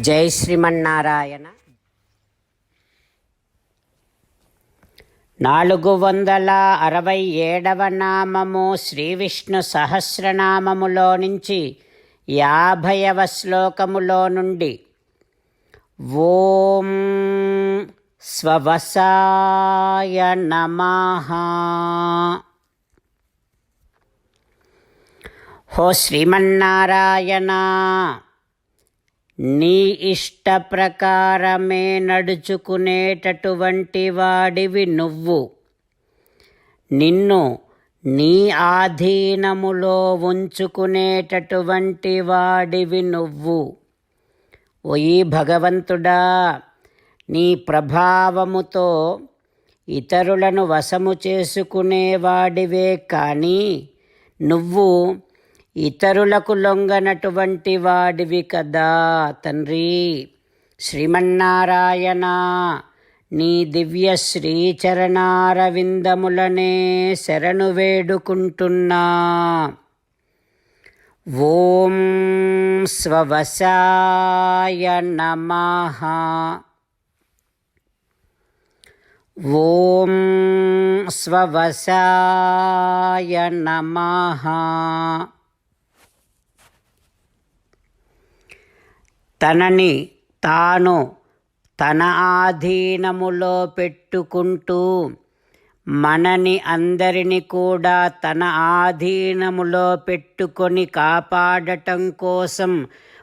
జై శ్రీమన్నారాయణ. నాలుగు వందల అరవై ఏడవ నామము శ్రీ విష్ణు సహస్రనామములో నుంచి యాభైవ శ్లోకములో నుండి ఓం స్వవసాయ నమః. హో శ్రీమన్నారాయణ. నీ ఇష్ట ప్రకారమే నడుచుకునేటటువంటి వాడివి నువ్వు. నిన్ను నీ ఆధీనములో ఉంచుకునేటటువంటి వాడివి నువ్వు. ఓయి భగవంతుడా నీ ప్రభావముతో ఇతరులను వశము చేసుకునేవాడివే కానీ నువ్వు ఇతరులకు లొంగనటువంటి వాడివి కదా తండ్రి. శ్రీమన్నారాయణ నీ దివ్య శ్రీచరణారవిందములనే శరణు వేడుకుంటున్నా. ఓం స్వవసాయ నమః. ఓం స్వవసాయ నమః. తనని తాను తన ఆధీనములో పెట్టుకుంటూ మనని అందరిని కూడా తన ఆధీనములో పెట్టుకొని కాపాడటం కోసం